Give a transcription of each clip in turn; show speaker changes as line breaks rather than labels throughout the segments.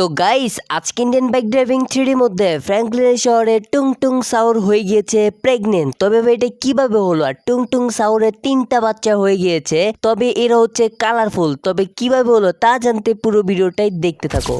তো গাইস আজকে Indian bike driving থ্রিডির মধ্যে ফ্র্যাঙ্কলিনের শহরে টুং টুং সাউর হয়ে গিয়েছে প্রেগনেন্ট তবে এটা কীভাবে হলো? আর টুং টুং সাউরের তিনটা বাচ্চা হয়ে গিয়েছে, তবে এরা হচ্ছে কালারফুল তবে কীভাবে হলো তা জানতে পুরো ভিডিওটাই দেখতে থাকো।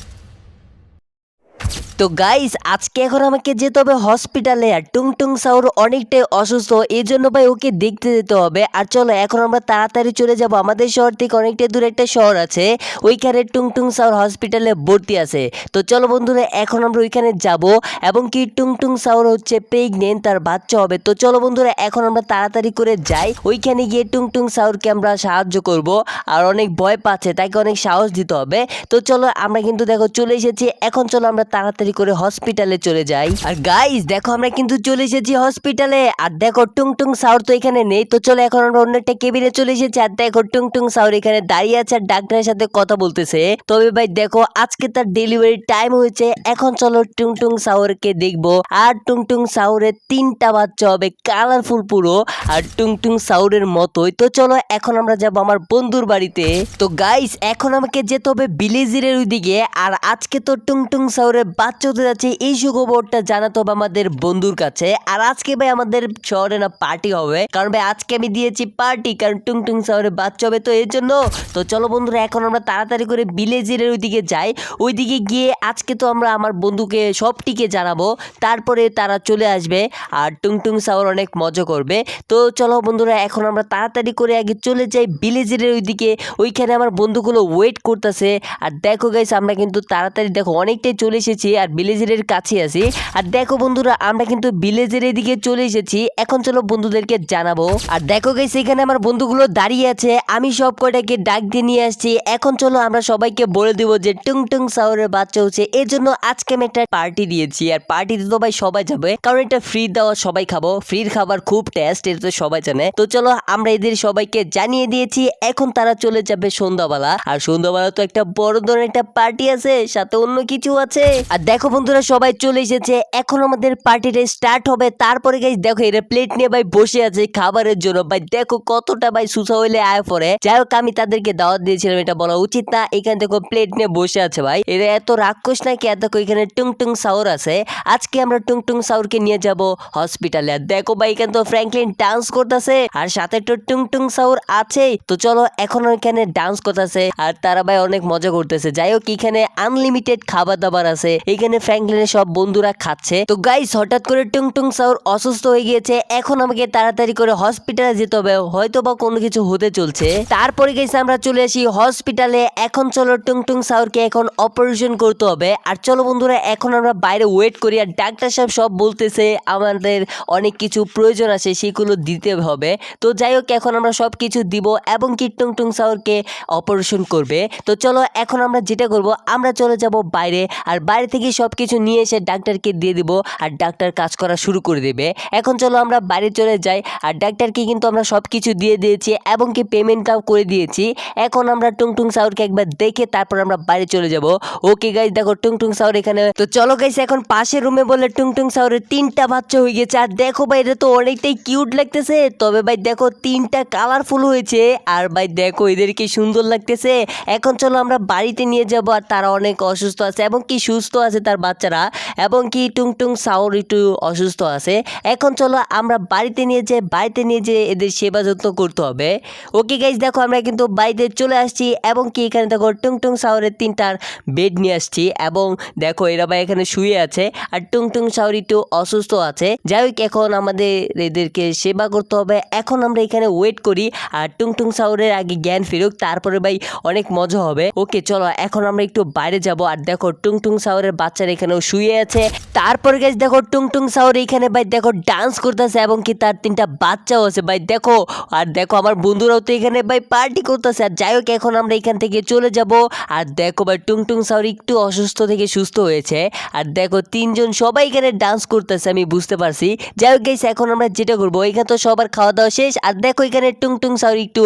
তো গাইস আজকে এখন আমাকে যেতে হবে হসপিটালে আর টুং টুং সাউর অনেকটাই অসুস্থ, এই জন্য ভাই ওকে দেখতে যেতে হবে। আর চলো, এখন আমরা তাড়াতাড়ি চলে যাব। আমাদের শহর থেকে অনেকটা দূরে একটা শহর আছে, ওইখানে টুং টুং সাউর হসপিটালে ভর্তি আছে। তো চলো বন্ধুরা, এখন আমরা ওইখানে যাব এবং কি টুং টুং সাউর হচ্ছে প্রেগনেন্ট তার বাচ্চা হবে। তো চলো বন্ধুরা, এখন আমরা তাড়াতাড়ি করে যাই। ওইখানে গিয়ে টুং টুং সাউরকে আমরা সাহায্য করব। আর অনেক ভয় পাচ্ছে, তাকে অনেক সাহস দিতে হবে। তো চলো, আমরা কিন্তু দেখো চলে এসেছি। এখন চলো, আমরা তাড়াতাড়ি করে হসপিটালে চলে যাই। আর গাইস দেখো আমরা কিন্তু চলে এসেছি হসপিটালে আর দেখো টুং টুং সাউর তো এখানে নেই। তো চলো এখন আমরা অন্য একটা কেবিনে চলে এসেছি। আর দেখো টুং টুং সাউর এখানে দাঁড়িয়ে আছে আর ডাক্তারের সাথে কথা বলতেছে। তবে ভাই, দেখো, আজকে তার ডেলিভারি টাইম হয়েছে। এখন চলো টুং টুং সাউরকে দেখব। আর টুং টুং সাউরের তিনটা বাচ্চা হবে কালারফুল পুরো। আর টুং টুং সাউরের মতোই। তো চলো, এখন আমরা যাব আমার বন্ধুর বাড়িতে। তো গাইস এখন আমাকে যেতে হবে ভিলেজের ওইদিকে। আর আজকে তো টুং টুং সাউরের বাচ্চা হতে যাচ্ছে, এই সুখবরটা জানাতে হবে আমাদের বন্ধুর কাছে। আর আজকে ভাই আমাদের শহরে না পার্টি হবে। কারণ ভাই আজকে আমি দিয়েছি পার্টি কারণ টুং টুং সাউরের বাচ্চা হবে, তো এর জন্য তো চলো বন্ধুরা, এখন আমরা তাড়াতাড়ি করে ভিলেজের ওইদিকে যাই। ওইদিকে গিয়ে আজকে তো আমরা আমার বন্ধুকে সবটিকে জানাব। তারপরে তারা চলে আসবে, আর টুং টুং সাউর অনেক মজা করবে। তো চলো বন্ধুরা, এখন আমরা তাড়াতাড়ি করে আগে চলে যাই ভিলেজের ওইদিকে। ওইখানে আমার বন্ধুগুলো ওয়েট করতেছে। আর দেখো গাইস আমরা কিন্তু তাড়াতাড়ি দেখো, অনেকটাই চলে এসেছি। আর ভিলেজের কাছে আছি। আর দেখো বন্ধুরা, আমরা কিন্তু ভিলেজের এদিকে চলে এসেছি। এখন চলো বন্ধুদেরকে জানাব। আর দেখো গাইস এখানে আমার বন্ধুগুলো দাঁড়িয়ে আছে। আমি সব কটাকে ডাক দিয়ে নিয়ে আসছি। এখন চলো আমরা সবাইকে বলে দিব যে টুং টুং সাউরের বাচ্চা হচ্ছে। এর জন্য আজকে আমি একটা পার্টি দিয়েছি। আর পার্টিতে তো ভাই সবাই যাবে। কারণ এটা ফ্রি দেওয়া সবাই খাব। ফ্রির খাবার খুব টেস্ট এটা তো সবাই জানে। তো চলো আমরা এদের সবাইকে জানিয়ে দিয়েছি। এখন তারা চলে যাবে সন্ধ্যাবেলা। আর সন্ধ্যাবেলা তো একটা বড় ধরনের একটা পার্টি আছে, সাথে অন্য কিছু আছে। আর দেখো বন্ধুরা, সবাই চলে এসেছে। এখন আমাদের পার্টিটা স্টার্ট হবে। তারপরে গাইস দেখো, এরা প্লেট নিয়ে ভাই বসে আছে খাবারের জন্য। ভাই, দেখো কতটা ভাই সুসা হইলে আয় পরে যাই হোক, আমি তাদেরকে দাওয়াত দিয়েছিলাম, এটা বলা উচিত না। এখানে দেখো প্লেট নিয়ে বসে আছে ভাই। এরা এত রাক্ষস নাকি? দেখো, এখানে টুং টুং সাউর আছে। আজকে আমরা টুং টুং সাউরকে নিয়ে যাব হসপিটালে আর দেখো ভাই, এখানে তো ফ্র্যাঙ্কলিন ডান্স করতেছে। আর সাথে তো টুং টুং সাউর আছে তো চলো, এখন এখানে ডান্স করতেছে। আর তারা ভাই অনেক মজা করতেছে। যাই হোক, এখানে আনলিমিটেড খাবার দাবার আছে এখানে ফ্র্যাঙ্কলিনের সব বন্ধুরা খাচ্ছে। তো গাইস হঠাৎ করে টুং টুং সাউর অসুস্থ হয়ে গিয়েছে। এখন আমাকে তাড়াতাড়ি করে হসপিটালে যেতে হবে। হয়তো বা কোনো কিছু হতে চলছে। তারপরে গেছে আমরা চলে আসি হসপিটালে এখন চলো টুং টুং সাউরকে এখন অপারেশন করতে হবে। আর চলো বন্ধুরা, এখন আমরা বাইরে ওয়েট করি। আর ডাক্তার সাহেব সব বলতেছে, আমাদের অনেক কিছু প্রয়োজন আছে, সেগুলো দিতে হবে। তো যাই হোক, এখন আমরা সব কিছু দিব এবং কি টুং টুং সাউরকে অপারেশন করবে। তো চলো, এখন আমরা যেটা করব, আমরা চলে যাব বাইরে। আর বাইরে থেকে সব কিছু নিয়ে এসে ডাক্তারকে দিয়ে দিব আর ডাক্তার কাজ করা শুরু করে দেবে। এখন চলো আমরা বাইরে চলে যাই আর ডাক্তারকে কিন্তু আমরা সব কিছু দিয়ে দিয়েছি এবং কি পেমেন্টটাও করে দিয়েছি। এখন আমরা টুং টুং সাউরকে একবার দেখে তারপর আমরা বাইরে চলে যাব। ওকে গাইজ দেখো টুং টুং সাউর এখানে। তো চলো গাইস এখন পাশের রুমে বলে টুং টুং সাউরের তিনটা বাচ্চা হয়ে গেছে। আর দেখো ভাই, এটা তো অনেকটাই কিউট লাগতেছে। তবে ভাই, দেখো তিনটা কালারফুল হয়েছে। আর ভাই, দেখো এদের কি সুন্দর লাগতেছে। এখন চলো আমরা বাড়িতে নিয়ে যাব আর তারা অনেক অসুস্থ আছে এবং কি সুস্থ আছে তার বাচ্চারা এবং কি টুং টুং সাউর একটু অসুস্থ আছে। এখন চলো আমরা বাড়িতে নিয়ে যে বাড়িতে নিয়ে যে এদের সেবা যত্ন করতে হবে। ওকে গাইজ দেখো আমরা কিন্তু বাড়িতে চলে আসছি এবং কি এখানে দেখো টুং টুং সাউরের তিনটার বেড নিয়ে আসছি এবং দেখো এরা ভাই এখানে শুয়ে আছে আর টুং টুং সাউর একটু অসুস্থ আছে। যাই হোক, এখন আমাদের এদেরকে সেবা করতে হবে। এখন আমরা এখানে ওয়েট করি আর টুং টুং সাউরের আগে জ্ঞান ফিরুক, তারপরে ভাই অনেক মজা হবে। ওকে চলো, এখন আমরা একটু বাইরে যাব আর দেখো টুং টুং সাউরের বাচ্চারা এখানেও শুয়ে আছে। তারপরে গেছে দেখো টুং টুং সাউর এখানে ভাই দেখো ডান্স করতেছে এবং কি তার তিনটা বাচ্চাও আছে ভাই দেখো। আর দেখো আমার বন্ধুরাও তো এখানে ভাই পার্টি করতেছে। আর যাই হোক, এখন আমরা এখান থেকে চলে যাব। আর দেখো ভাই টুং টুং সাউর একটু অসুস্থ থেকে সুস্থ হয়েছে। আর দেখো তিনজন সবাই এখানে ডান্স করতেছে, আমি বুঝতে পারছি। যাই হোক গাইস এখন আমরা যেটা করব, এখানে তো সবার খাওয়া দাওয়া শেষ। আর দেখো এখানে টুং টুং সাউর একটু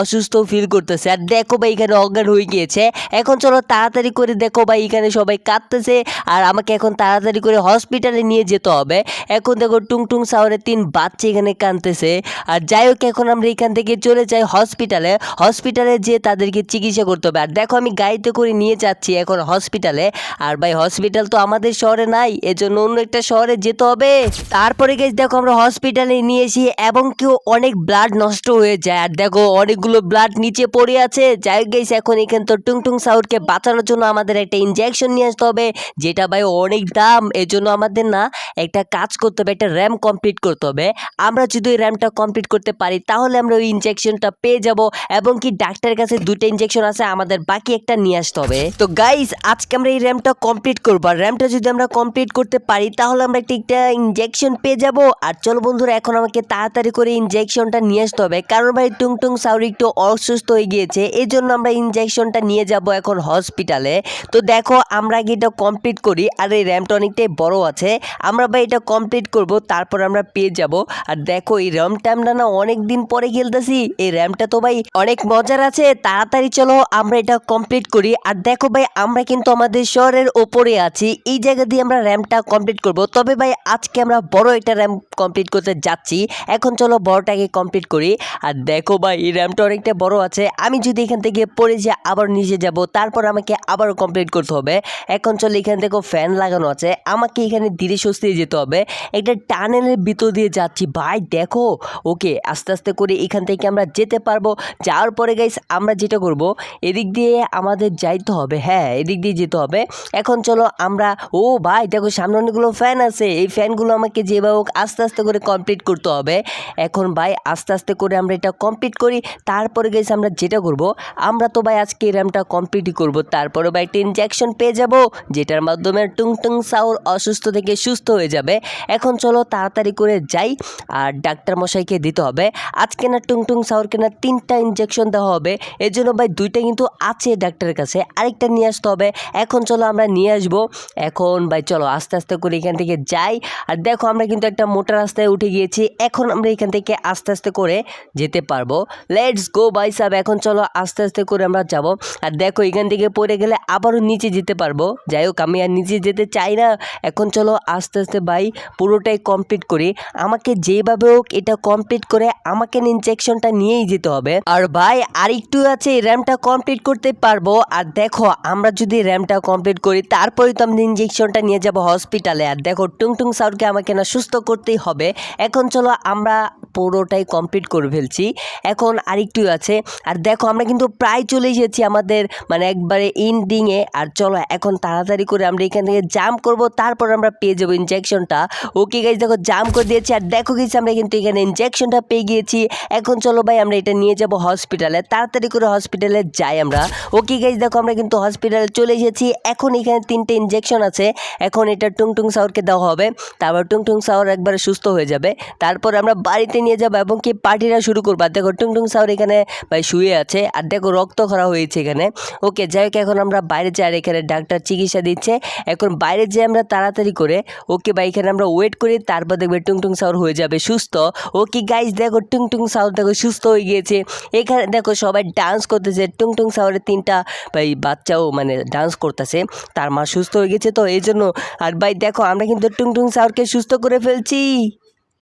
অসুস্থ ফিল করতেছে। আর দেখো ভাই এখানে অজ্ঞান হয়ে গিয়েছে। এখন চলো তাড়াতাড়ি করে দেখো ভাই এখানে সবাই কাঁদতেছে। আর আমাকে এখন তাড়াতাড়ি করে হসপিটালে নিয়ে যেতে হবে। এখন দেখো টুংটুং সাওয়ারের তিন বাচ্চা এখানে কাঁদতেছে। আর যাই হোক, এখন আমরা এখান থেকে চলে যাই হসপিটালে হসপিটালে যেয়ে তাদেরকে চিকিৎসা করতে হবে। আর দেখো আমি গাড়িতে করে নিয়ে যাচ্ছি এখন হসপিটালে আর ভাই হসপিটাল তো আমাদের শহরে নাই, এজন্য অন্য একটা শহরে যেতে হবে। তারপরে গেছি দেখো আমরা হসপিটালে নিয়ে এসি এবং কেউ অনেক ব্লাড নষ্ট হয়ে যায়। আর দেখো অনেকগুলো ব্লাড নিচে পড়ে আছে। যাই হোক গেছি এখন এখানে তো টুংটুং সাউরকে বাঁচানোর জন্য আমাদের একটা ইনজেকশন নিয়ে আসতে হবে। যেটা ভাই অনেক দাম, এজন্য আমাদের না একটা কাজ করতে হবে, একটা র্যাম কমপ্লিট করতে হবে। আমরা যদি ওই র্যামটা কমপ্লিট করতে পারি, তাহলে আমরা ওই ইনজেকশনটা পেয়ে যাব এবং কি ডাক্তারের কাছে দুটো ইনজেকশন আছে, আমাদের বাকি একটা নিয়ে আসতে হবে। তো গাইস আজকে আমরা এই র্যামটা কমপ্লিট করব। আর র্যামটা যদি আমরা কমপ্লিট করতে পারি, তাহলে আমরা একটা ইনজেকশন পেয়ে যাব। আর চলো বন্ধুরা, এখন আমাকে তাড়াতাড়ি করে ইনজেকশনটা নিয়ে আসতে হবে। কারণ ভাই টুং টুং সাউরি একটু অসুস্থ হয়ে গিয়েছে এই জন্য আমরা ইনজেকশনটা নিয়ে যাব এখন হসপিটালে তো দেখো, আমরা আগে এটা কমপ্লিট করি, আর এই র্যামটা অনেকটাই বড় আছে। আমরা ভাই এটা কমপ্লিট করব, তারপর আমরা পেয়ে যাব। আর দেখো, এই র্যাম ট্যামটা না অনেক দিন পরে খেলতেছি। এই র্যামটা তো ভাই অনেক মজার আছে, তাড়াতাড়ি চলো আমরা এটা কমপ্লিট করি। আর দেখো ভাই, আমরা কিন্তু আমাদের শহরের ওপরে আছি। এই জায়গা দিয়ে আমরা র্যামটা কমপ্লিট করব। তবে ভাই, আজকে আমরা বড় একটা র্যাম কমপ্লিট করতে যাচ্ছি। এখন চলো বড়টাকে কমপ্লিট করি। আর দেখো ভাই, এই র্যামটা অনেকটা বড় আছে। আমি যদি এখান থেকে পড়ে যাই আবার নিচে যাব, তারপর আমাকে আবারও কমপ্লিট করতে হবে। এখন চলো এখান থেকে ফ্যান লাগানো আছে। আমাকে এখানে ধীরে সুস্থে যেতে হবে। একটা টানেলের ভিতর দিয়ে যাচ্ছি। ভাই, দেখো। ওকে, আস্তে আস্তে করে এখান থেকে আমরা যেতে পারব। যাওয়ার পরে গাইস আমরা যেটা করব, এদিক দিয়ে আমাদের যাইতে হবে। হ্যাঁ এদিক দিয়ে যেতে হবে। এখন চলো আমরা, ও ভাই, দেখো সামনে অনেকগুলো ফ্যান আছে। এই ফ্যানগুলো আমাকে যেভাবে হোক আস্তে আস্তে করে কমপ্লিট করতে হবে। এখন ভাই, আস্তে আস্তে করে আমরা এটা কমপ্লিট করি। তারপরে গেছে আমরা যেটা করব, আমরা তো ভাই আজকে র্যামটা কমপ্লিটই করব। তারপরে ভাই একটা ইনজেকশন পেয়ে যাব যেটার মাধ্যমে টুং টুং সাউর অসুস্থ থেকে সুস্থ হয়ে যাবে। এখন চলো তাড়াতাড়ি করে যাই, আর ডাক্তার মশাইকে দিতে হবে। আজকে না টুংটুং সাউরকে না তিনটা ইনজেকশন দেওয়া হবে। এর জন্য ভাই দুইটা কিন্তু আছে ডাক্তারের কাছে, আরেকটা নিয়ে আসতে হবে। এখন চলো আমরা নিয়ে আসব। এখন ভাই চলো আস্তে আস্তে করে এখান থেকে যাই। আর দেখো আমরা কিন্তু একটা মোটা রাস্তায় উঠে গিয়েছি। এখন আমরা এখান থেকে আস্তে আস্তে করে যেতে পারব। লেটস গো বাই সাব এখন চলো আস্তে আস্তে করে আমরা যাব। আর দেখো এখান থেকে পড়ে গেলে আবারও নিচে যেতে পারব। যাই হোক আমি আর নিচে যেতে চাই না। এখন চলো আস্তে আস্তে ভাই পুরোটাই কমপ্লিট করি। আমাকে যেভাবে হোক এটা কমপ্লিট করে আমাকে ইনজেকশনটা নিয়েই যেতে হবে। আর ভাই আর একটু আছে র্যামটা কমপ্লিট করতে পারব। আর দেখো, আমরা যদি র্যামটা কমপ্লিট করি তারপরে তো আমি ইনজেকশনটা নিয়ে যাব হসপিটালে আর দেখো টুং টুং সাউরকে আমাকে না সুস্থ করতেই হবে। এখন চলো আমরা পুরোটাই কমপ্লিট করে ফেলছি। এখন আরেকটু আছে। আর দেখো, আমরা কিন্তু প্রায় চলে এসেছি আমাদের মানে একবারে ইন্ডিংয়ে আর চলো, এখন তাড়াতাড়ি করে আমরা এখান থেকে জাম করব। তারপর আমরা পেয়ে যাব ইনজেকশনটা ওকে গাইজ দেখো জাম করে দিয়েছি। আর দেখো গেছি আমরা কিন্তু এখানে ইনজেকশনটা পেয়ে গিয়েছি। এখন চলো, ভাই, আমরা এটা নিয়ে যাব হসপিটালে তাড়াতাড়ি করে হসপিটালে যাই আমরা। ওকে গাইজ দেখো, আমরা কিন্তু হসপিটালে চলে এসেছি। এখন এখানে তিনটে ইনজেকশন আছে। এখন এটা টুং টুং সাউরকে দেওয়া হবে। তারপর টুং টুং সাউর একবারে সুস্থ হয়ে যাবে। তারপর আমরা বাড়িতে নিয়ে যাব এবং কি পার্টিটা শুরু করব। আর দেখো টুং টুং সাউর এখানে ভাই শুয়ে আছে। আর দেখো, রক্ত খরা হয়েছে এখানে। ওকে, যাই হোক, এখন আমরা বাইরে যাই। আর এখানে ডাক্তার চিকিৎসা দিচ্ছে। এখন বাইরে যেয়ে আমরা তাড়াতাড়ি করে ওকে ভাই, এখানে আমরা ওয়েট করি। তারপর দেখবে টুং টুং সাউর হয়ে যাবে সুস্থ। ওকে গাইজ দেখো টুং টুং সাউর দেখো, সুস্থ হয়ে গিয়েছে। এখানে দেখো, সবাই ডান্স করতেছে। টুং টুং সাউরের তিনটা ভাই বাচ্চাও মানে ডান্স করতেছে। তার মা সুস্থ হয়ে গেছে তো, এই জন্য। আর ভাই, দেখো, আমরা কিন্তু টুং টুং সাউরকে সুস্থ করে ফেলছি।